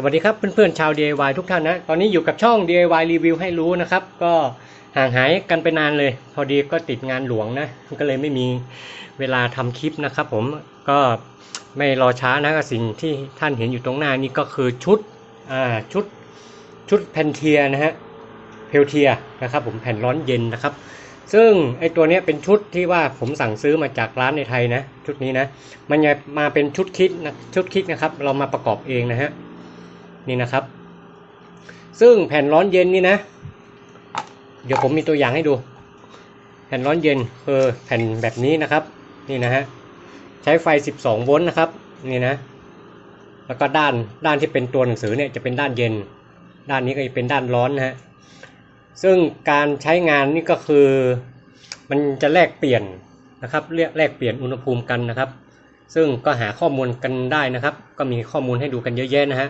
สวัสดีครับเพื่อนๆชาว DIY ทุกท่านนะ ตอนนี้อยู่กับช่อง DIY รีวิวให้รู้นะครับ ก็ห่างหายกันไปนานเลย พอดีก็ติดงานหลวงนะ ก็เลยไม่มีเวลาทำคลิปนะครับผมก็ไม่รอช้านะกับสิ่งที่ท่านเห็นอยู่ตรงหน้านี่ก็คือชุดอ่าชุดชุดแพนเทียนะฮะเพลเทียนะครับผมแผ่นร้อนเย็นนะครับ ซึ่งไอตัวนี้เป็นชุดที่ว่าผมสั่งซื้อมาจากร้านในไทยนะ ชุดนี้นะ มันจะมาเป็นชุดคิดนะชุดคิดนะครับ เรามาประกอบเองนะฮะ นี่นะครับ ซึ่งแผ่นร้อนเย็นนี่นะ เดี๋ยวผมมีตัวอย่างให้ดู แผ่นร้อนเย็นคือแผ่นแบบนี้นะครับ นี่นะฮะใช้ไฟ 12 โวลต์นะครับนี่นะ แล้วก็ด้านด้านที่เป็นตัวหนังสือเนี่ยจะเป็นด้านเย็น ด้านนี้ก็จะเป็นด้านร้อนนะฮะซึ่งการใช้งานนี่ก็คือ มันจะแลกเปลี่ยนนะครับเรียกแลกเปลี่ยนอุณหภูมิกันนะครับ ซึ่งก็หาข้อมูลกันได้นะครับ ก็มีข้อมูลให้ดูกันเยอะแยะนะฮะ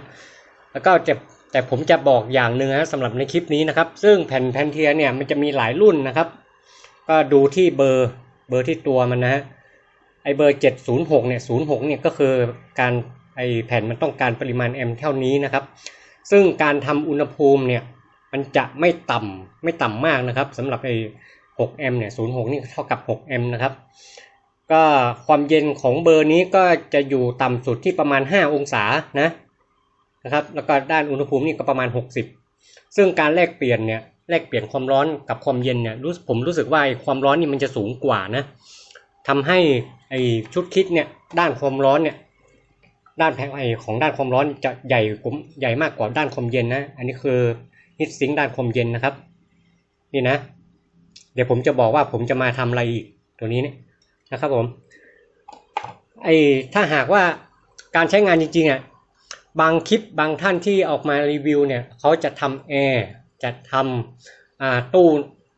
แล้วก็จะแต่ผมจะบอกอย่างหนึ่งนะสำหรับในคลิปนี้นะครับ ซึ่งแผ่นแพนเทียเนี่ยมันจะมีหลายรุ่นนะครับ ก็ดูที่เบอร์เบอร์ที่ตัวมันนะฮะไอเบอร์ 706เนี่ย06เนี่ยก็คือการไอแผ่นมันต้องการปริมาณแอมป์เท่านี้นะครับ ซึ่งการทำอุณหภูมิเนี่ยมันจะไม่ต่ำไม่ต่ำมากนะครับสำหรับไอ6แอมป์เนี่ย06นี่เท่ากับ6แอมป์นะครับก็ความเย็นของเบอร์นี้ก็จะอยู่ต่ำสุดที่ประมาณ 5 องศานะ นะครับ แล้วก็ด้านอุณหภูมินี่ก็ประมาณ 60 ซึ่งการแลกเปลี่ยนเนี่ยแลกเปลี่ยนความร้อนกับความเย็นเนี่ยรู้ผมรู้สึกว่าไอ้ความร้อนนี่มันจะสูงกว่านะทำให้ไอชุดคิดเนี่ยด้านความร้อนเนี่ยด้านแผงไอของด้านความร้อนจะใหญ่ผมใหญ่มากกว่าด้านความเย็นนะ อันนี้คือฮิตซิงด้านความเย็นนะครับ นี่นะ เดี๋ยวผมจะบอกว่าผมจะมาทำอะไรอีกตัวนี้เนี่ยนะครับผมไอถ้าหากว่าการใช้งานจริงๆอะ บางคลิปบางท่านที่ออกมารีวิวเนี่ยเขาจะทำแอร์จะทำตู้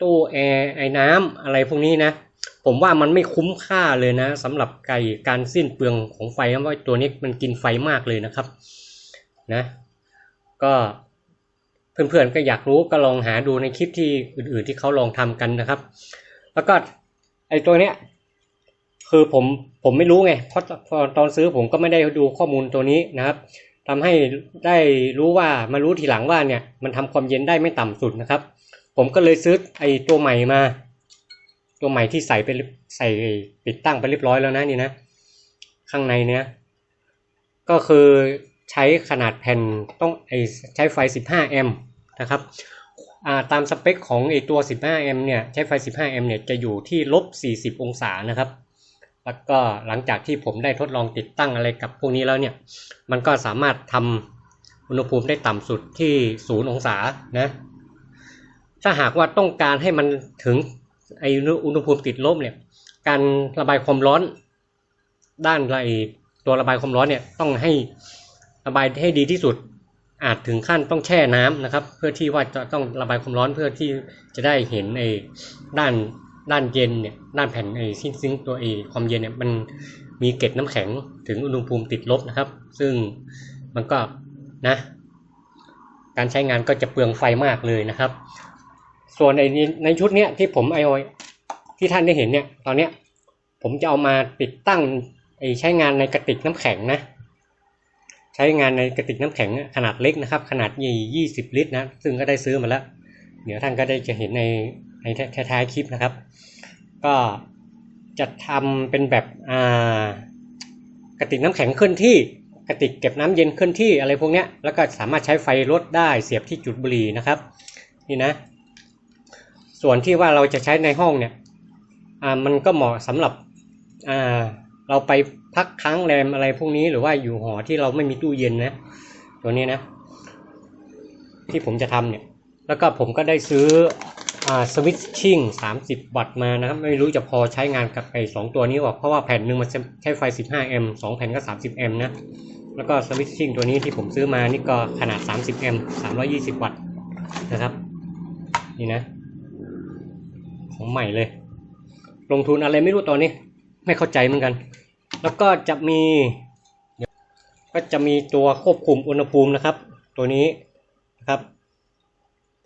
ตู้แอร์ไอ้น้ำอะไรพวกนี้นะผมว่ามันไม่คุ้มค่าเลยนะสำหรับไก่การสิ้นเปลืองของไฟเพราะว่าตัวนี้มันกินไฟมากเลยนะครับนะก็เพื่อนๆก็อยากรู้ก็ลองหาดูในคลิปที่อื่นๆที่เขาลองทำกันนะครับ แล้วก็ไอ้ตัวเนี้ยคือผมผมไม่รู้ไงเพราะตอนซื้อผมก็ไม่ได้ดูข้อมูลตัวนี้นะครับ ทำให้ได้รู้ว่ามารู้ทีหลังว่าเนี่ยมันทำความเย็นได้ไม่ต่ำสุดนะครับ ผมก็เลยซื้อไอ้ตัวใหม่มา ตัวใหม่ที่ใส่ไปใส่ติดตั้งไปเรียบร้อยแล้วนะนี่นะ ข้างในเนี้ยก็คือใช้ขนาดแผ่นต้องไอใช้ไฟ 15 แอมป์นะครับาตามสเปคของไอตัว 15 แอมป์เนี่ยใช้ไฟ 15 แอมป์เนี่ยจะอยู่ที่ลบ 40 องศานะครับ แล้วก็หลังจากที่ผมได้ทดลองติดตั้งอะไรกับพวกนี้แล้วเนี่ย มันก็สามารถทำอุณหภูมิได้ต่ำสุดที่0องศานะ ถ้าหากว่าต้องการให้มันถึงไออุณหภูมิติดลบเนี่ย การระบายความร้อน ด้านไอตัวระบายความร้อนเนี่ยต้องให้ระบายให้ดีที่สุด อาจถึงขั้นต้องแช่น้ำนะครับ เพื่อที่ว่าจะต้องระบายความร้อนเพื่อที่จะได้เห็นไอด้าน ด้านเย็นเนี่ยด้านแผ่นไอ้ซิงซิงตัวไอ้ความเย็นเนี่ยมันมีเกล็ดน้ำแข็งถึงอุณหภูมิติดลบนะครับ ซึ่งมันก็นะ การใช้งานก็จะเปลืองไฟมากเลยนะครับ ส่วนในในชุดเนี้ยที่ผมไอโอที่ท่านได้เห็นเนี่ยตอนเนี้ยผมจะเอามาติดตั้งไอใช้งานในกระติกน้ำแข็งนะ ใช้งานในกระติกน้ำแข็งขนาดเล็กนะครับ ขนาดยี่สิบลิตรนะ ซึ่งก็ได้ซื้อมาแล้ว เดี๋ยวท่านก็ได้จะเห็นใน ในท้ายๆคลิปนะครับ ก็จะทำเป็นแบบอ่ากระติกน้ำแข็งเคลื่อนที่กระติกเก็บน้ำเย็นเคลื่อนที่อะไรพวกเนี้ยแล้วก็สามารถใช้ไฟลดได้เสียบที่จุดบุหรี่นะครับนี่นะ ส่วนที่ว่าเราจะใช้ในห้องเนี่ยอ่ามันก็เหมาะสำหรับอ่าเราไปพักค้างแรมอะไรพวกนี้หรือว่าอยู่หอที่เราไม่มีตู้เย็นนะ ตัวนี้นะ ที่ผมจะทำเนี่ย แล้วก็ผมก็ได้ซื้อ สวิตชิ่งสามสิบวัตต์มานะครับ ไม่รู้จะพอใช้งานกับไอ้สองตัวนี้หรอกเพราะว่าแผ่นหนึ่งมันใช้ไฟสิบห้าแอมป์สองแผ่นก็สามสิบแอมป์นะ แล้วก็สวิตชิ่งตัวนี้ที่ผมซื้อมานี่ก็ขนาดสามสิบแอมป์สามร้อยี่สิบวัตต์นะครับ นี่นะ ของใหม่เลย ลงทุนอะไรไม่รู้ตอนนี้ ไม่เข้าใจเหมือนกัน แล้วก็จะมี ก็จะมีตัวควบคุมอุณหภูมินะครับ ตัวนี้นะครับ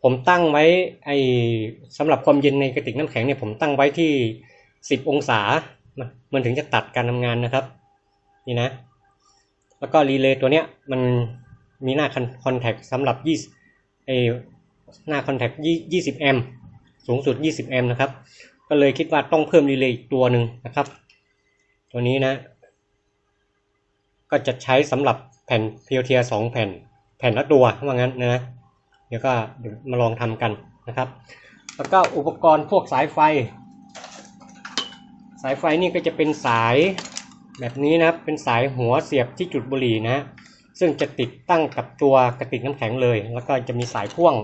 ผมตั้งไว้ไอสำหรับความเย็นในกระติกน้ำแข็งเนี่ยผมตั้งไว้ที่สิบองศา มันถึงจะตัดการทำงานนะครับ นี่นะ แล้วก็รีเลย์ตัวเนี้ยมันมีหน้าคอนแทคสำหรับ20เออหน้าคอนแทค20แอมป์สูงสุด 20 แอมป์นะครับ ก็เลยคิดว่าต้องเพิ่มรีเลย์อีกตัวหนึ่งนะครับ ตัวนี้นะ ก็จะใช้สำหรับแผ่นเพียวเทียสองแผ่น แผ่นละตัวว่างั้นนะ ดี๋ยวก็เดี๋ยวมาลองทำกันนะครับ แล้วก็อุปกรณ์พวกสายไฟ สายไฟนี่ก็จะเป็นสายแบบนี้นะครับ เป็นสายหัวเสียบที่จุดบุหรี่นะซึ่งจะติดตั้งกับตัวกระติกน้ำแข็งเลย แล้วก็จะมีสายพ่วง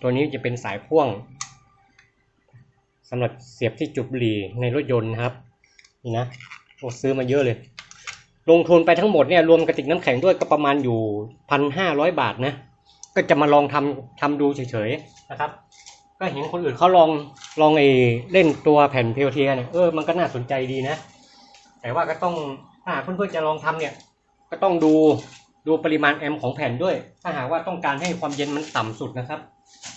ตัวนี้จะเป็นสายพ่วงสำหรับเสียบที่จุดบุหรี่ในรถยนต์นะครับนี่นะโอ้ซื้อมาเยอะเลย ลงทุนไปทั้งหมดเนี่ยรวมกระติกน้ำแข็งด้วยก็ประมาณอยู่พันห้าร้อยบาทนะ ก็จะมาลองทำทำดูเฉยๆนะครับ ก็เห็นคนอื่นเขาลองลองไอ้เล่นตัวแผ่นเพียวเทียเนี่ยเออมันก็น่าสนใจดีนะ แต่ว่าก็ต้องถ้าหากเพื่อนๆจะลองทำเนี่ย ก็ต้องดูดูปริมาณแอมของแผ่นด้วย ถ้าหากว่าต้องการให้ความเย็นมันต่ำสุดนะครับ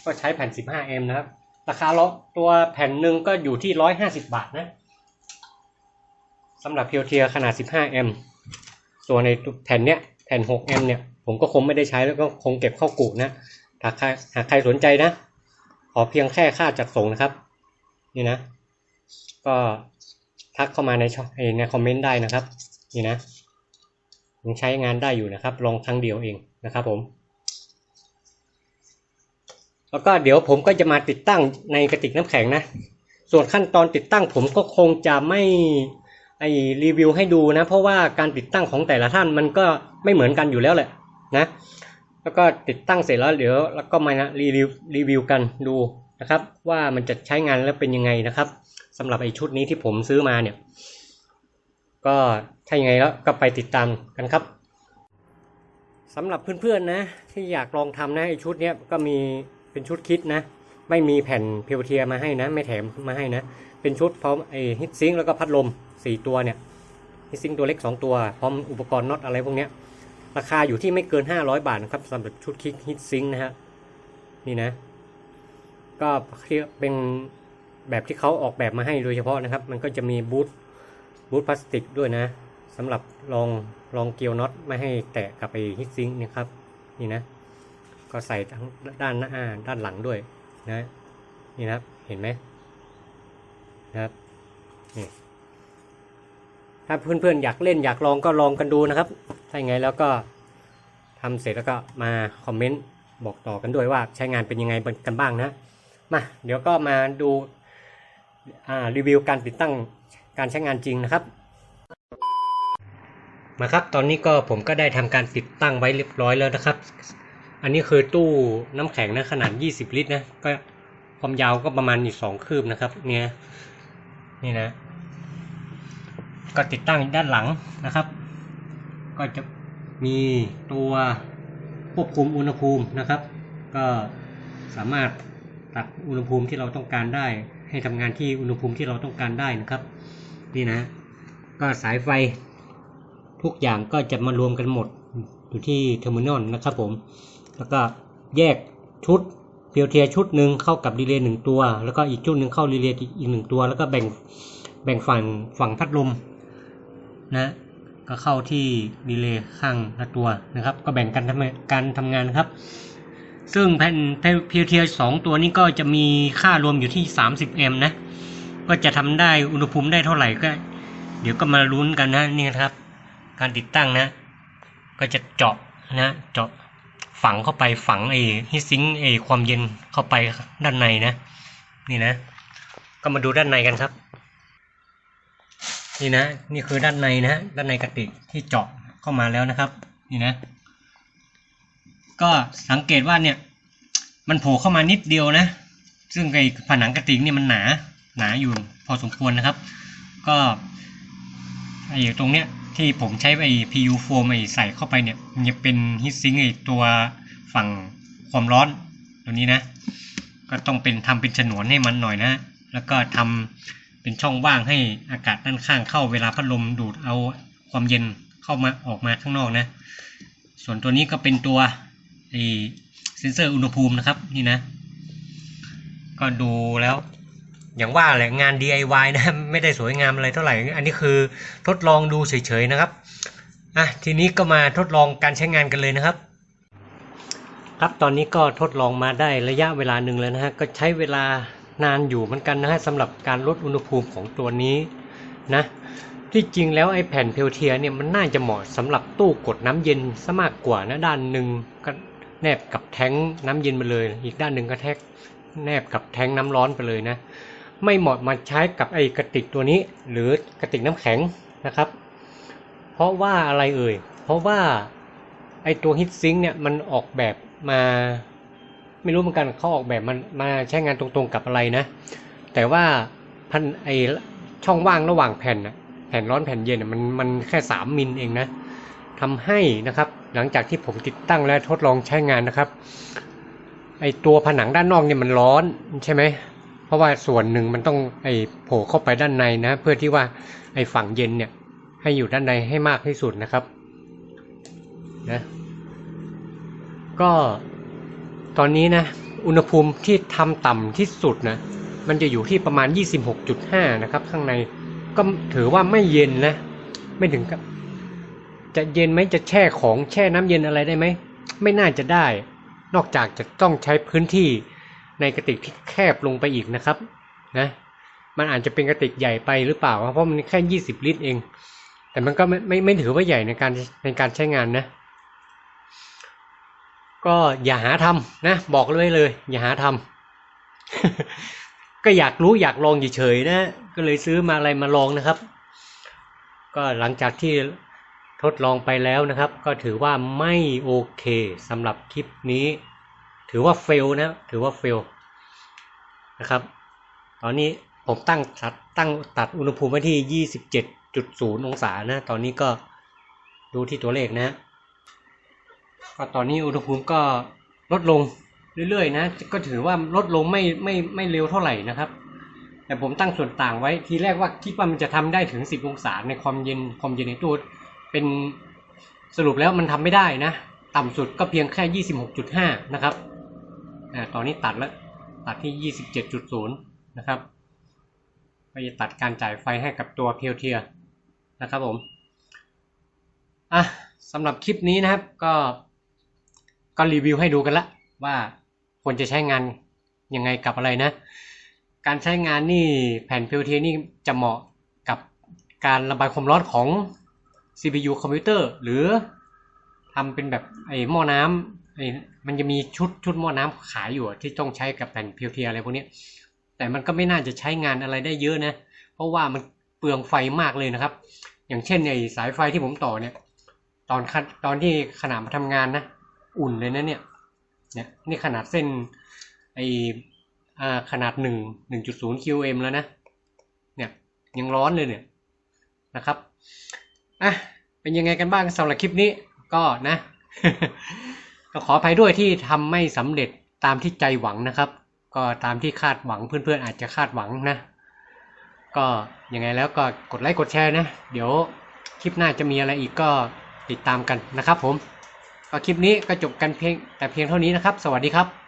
ก็ใช้แผ่น 15 แอมนะครับ ราคาละตัวแผ่นหนึ่งก็อยู่ที่ 150 บาทนะสำหรับเพียวเทียขนาด 15 แอมป์ส่วนในแผ่นเนี้ย แผ่น 6 แอมเนี่ย ผมก็คงไม่ได้ใช้แล้วก็คงเก็บเข้ากูนะถ้าใครหากใครสนใจนะ ขอเพียงแค่ค่าจัดส่งนะครับ นี่นะ ก็ทักเข้ามาในช่องในคอมเมนต์ได้นะครับ นี่นะยังใช้งานได้อยู่นะครับ ลองครั้งเดียวเองนะครับผม แล้วก็เดี๋ยวผมก็จะมาติดตั้งในกระติกน้ำแข็งนะ ส่วนขั้นตอนติดตั้งผมก็คงจะไม่ไอรีวิวให้ดูนะ เพราะว่าการติดตั้งของแต่ละท่านมันก็ไม่เหมือนกันอยู่แล้วแหละ นะแล้วก็ติดตั้งเสร็จแล้วเดี๋ยวแล้วก็มารีวิวรีวิวกันดูนะครับ ว่ามันจะใช้งานแล้วเป็นยังไงนะครับสำหรับไอชุดนี้ที่ผมซื้อมาเนี่ย ก็ถ้ายังไงแล้วก็ไปติดตามกันครับสำหรับเพื่อนๆนะ ที่อยากลองทำนะไอชุดเนี้ยก็มีเป็นชุดคิดนะ ไม่มีแผ่นเพียวเทียมาให้นะ ไม่แถมมาให้นะ เป็นชุดพร้อมไอฮิตซิงแล้วก็พัดลมสี่ตัวเนี่ยฮิตซิงตัวเล็กสองตัว พร้อมอุปกรณ์น็อตอะไรพวกเนี้ย ราคาอยู่ที่ไม่เกิน 500 บาทนะครับสำหรับชุดคิกฮิตซิงนะฮะนี่นะ ก็เป็นแบบที่เขาออกแบบมาให้โดยเฉพาะนะครับ มันก็จะมีบูทบูทพลาสติกด้วยนะสำหรับรองรองเกียวน็อตไม่ให้แตะกับไปฮิตซิงนะครับนี่นะ ก็ใส่ทั้งด้านหน้าด้านหลังด้วยนะนี่นะครับเห็นไหมนะครับนี่ถ้าเพื่อนๆอยากเล่นอยากลองก็ลองกันดูนะครับ ถ้าอย่างไงแล้วก็ทำเสร็จแล้วก็มาคอมเมนต์บอกต่อกันด้วยว่าใช้งานเป็นยังไงกันบ้างนะมาเดี๋ยวก็มาดูรีวิวการติดตั้งการใช้งานจริงนะครับ มาครับตอนนี้ก็ผมก็ได้ทำการติดตั้งไว้เรียบร้อยแล้วนะครับ อันนี้คือตู้น้ำแข็งนะขนาด 20 ลิตรนะก็ความยาวก็ประมาณอยู่สองคืบนะครับเนี่ยนี่นะ ก็ติดตั้งด้านหลังนะครับ ก็จะมีตัวควบคุมอุณหภูมินะครับ ก็สามารถตัดอุณหภูมิที่เราต้องการได้ ให้ทำงานที่อุณหภูมิที่เราต้องการได้นะครับ นี่นะก็สายไฟทุกอย่างก็จะมารวมกันหมดอยู่ที่เทอร์มินอลนะครับผม แล้วก็แยกชุดเพียวเทียชุดหนึ่งเข้ากับรีเลย์หนึ่งตัว แล้วก็อีกชุดหนึ่งเข้ารีเลย์อีกหนึ่งตัว แล้วก็แบ่งแบ่งฝั่งฝั่งพัดลมนะ ก็เข้าที่ดีเลย์ข้างละตัวนะครับ ก็แบ่งกันทำการทำงานครับ ซึ่งแผ่นเพียวเทียสองตัวนี้ก็จะมีค่ารวมอยู่ที่ 30 m นะ ก็จะทำได้อุณหภูมิได้เท่าไหร่ก็ เดี๋ยวก็มาลุ้นกันนะนี่นะครับ การติดตั้งนะ ก็จะเจาะนะเจาะฝังเข้าไปฝังไอ้ฮิซิงไอ้ความเย็นเข้าไปด้านในนะ นี่นะ ก็มาดูด้านในกันครับ นี่นะนี่คือด้านในนะด้านในกระติกที่เจาะเข้ามาแล้วนะครับนี่นะ ก็สังเกตว่าเนี่ยมันโผล่เข้ามานิดเดียวนะ ซึ่งไอ้ผนังกระติกนี่มันหนาหนาอยู่พอสมควรนะครับ ก็ไอ้ตรงเนี้ยที่ผมใช้ไอ้ PU โฟมไอ้ใส่เข้าไปเนี่ยมันจะเป็นฮิตซิงไอ้ตัวฝั่งความร้อนตัวนี้นะ ก็ต้องเป็นทำเป็นฉนวนให้มันหน่อยนะ แล้วก็ทำ เป็นช่องว่างให้อากาศด้านข้างเข้าเวลาพัดลมดูดเอาความเย็นเข้ามาออกมาข้างนอกนะ ส่วนตัวนี้ก็เป็นตัวไอเซนเซอร์อุณหภูมินะครับนี่นะ ก็ดูแล้วอย่างว่าแหละงาน DIY นะไม่ได้สวยงามอะไรเท่าไหร่ อันนี้คือทดลองดูเฉยๆนะครับอะทีนี้ก็มาทดลองการใช้งานกันเลยนะครับ ครับตอนนี้ก็ทดลองมาได้ระยะเวลาหนึ่งแล้วนะฮะก็ใช้เวลา นานอยู่เหมือนกันนะฮะสำหรับการลดอุณหภูมิของตัวนี้นะที่จริงแล้วไอ้แผ่นเพลเทียเนี่ยมันน่าจะเหมาะสำหรับตู้กดน้ำเย็นซะมากกว่านะด้านหนึ่งก็แนบกับแท้งน้ำเย็นไปเลย อีกด้านหนึ่งก็แทกแนบกับแท้งน้ำร้อนไปเลยนะไม่เหมาะมาใช้กับไอ้กระติกตัวนี้ หรือกระติกน้ำแข็งนะครับ เพราะว่าอะไรเอ่ยเพราะว่าไอ้ตัวฮิตซิงเนี่ยมันออกแบบมา ไม่รู้เหมือนกันเขาออกแบบมันมาใช้งานตรงๆกับอะไรนะ แต่ว่าพันไอช่องว่างระหว่างแผ่นนะแผ่นร้อนแผ่นเย็นมันมันแค่สามมิลเองนะทำให้นะครับหลังจากที่ผมติดตั้งและทดลองใช้งานนะครับไอตัวผนังด้านนอกเนี่ยมันร้อนใช่ไหมเพราะว่าส่วนหนึ่งมันต้องไอโผล่เข้าไปด้านในนะ เพื่อที่ว่าไอฝั่งเย็นเนี่ยให้อยู่ด้านในให้มากที่สุดนะครับนะก็ ตอนนี้นะ อุณหภูมิที่ทำต่ำที่สุดนะ มันจะอยู่ที่ประมาณ 26.5 นะครับ ข้างในก็ถือว่าไม่เย็นนะ ไม่ถึงกับ จะเย็นไหมจะแช่ของแช่น้ำเย็นอะไรได้ไหม ไม่น่าจะได้ นอกจากจะต้องใช้พื้นที่ในกระติกที่แคบลงไปอีกนะครับ นะ มันอาจจะเป็นกระติกใหญ่ไปหรือเปล่า เพราะมันแค่ 20 ลิตรเอง แต่มันก็ไม่ไม่ไม่ถือว่าใหญ่ในการในการใช้งานนะ ก็อย่าหาทำนะบอกเลยเลย อย่าหาทำก็อยากรู้อยากลองเฉยๆนะ ก็เลยซื้อมาอะไรมาลองนะครับ ก็หลังจากที่ทดลองไปแล้วนะครับ ก็ถือว่าไม่โอเคสำหรับคลิปนี้ ถือว่าเฟลนะถือว่าเฟลนะครับ ตอนนี้ผมตั้งตัดตั้งตัดอุณหภูมิไว้ที่ 27.0 องศานะ ตอนนี้ก็ดูที่ตัวเลขนะ ก็ตอนนี้อุณหภูมิก็ลดลงเรื่อยๆนะ ก็ถือว่าลดลงไม่ไม่ไม่เร็วเท่าไหร่นะครับ แต่ผมตั้งส่วนต่างไว้ทีแรกว่าคิดว่ามันจะทำได้ถึง 10 องศาในความเย็นความเย็นในตู้เป็นสรุปแล้วมันทำไม่ได้นะ ต่ำสุดก็เพียงแค่ 26.5 นะครับอ่าตอนนี้ตัดแล้วตัดที่ 27.0 นะครับก็จะตัดการจ่ายไฟให้กับตัวเพียวเทียนะครับผมอะสำหรับคลิปนี้นะครับก็ ก็รีวิวให้ดูกันละว่าควรจะใช้งานยังไงกับอะไรนะ การใช้งานนี่แผ่นเพียวเทียนี่จะเหมาะกับการระบายความร้อนของ CPU คอมพิวเตอร์ หรือทำเป็นแบบไอ้หม้อน้ำไอ้มันจะมีชุดชุดหม้อน้ำขายอยู่ที่ต้องใช้กับแผ่นเพียวเทียอะไรพวกนี้แต่มันก็ไม่น่าจะใช้งานอะไรได้เยอะนะ เพราะว่ามันเปลืองไฟมากเลยนะครับ อย่างเช่นไอ้สายไฟที่ผมต่อเนี่ย ตอนคันตอนที่ขนาดมาทำงานนะ อุ่นเลยนะเนี่ยเนี่ยนี่ขนาดเส้นไออ่าขนาดหนึ่งหนึ่งจุดศูนย์ QM แล้วนะเนี่ยยังร้อนเลยเนี่ยนะครับอะเป็นยังไงกันบ้างสำหรับคลิปนี้ก็นะก็ขออภัยด้วยที่ทำไม่สำเร็จตามที่ใจหวังนะครับ ก็ตามที่คาดหวังเพื่อนๆอาจจะคาดหวังนะ ก็ยังไงแล้วก็กดไลค์กดแชร์นะ เดี๋ยวคลิปหน้าจะมีอะไรอีกก็ติดตามกันนะครับผม ก็คลิปนี้ก็จบกันเพียงแต่เพียงเท่านี้นะครับ สวัสดีครับ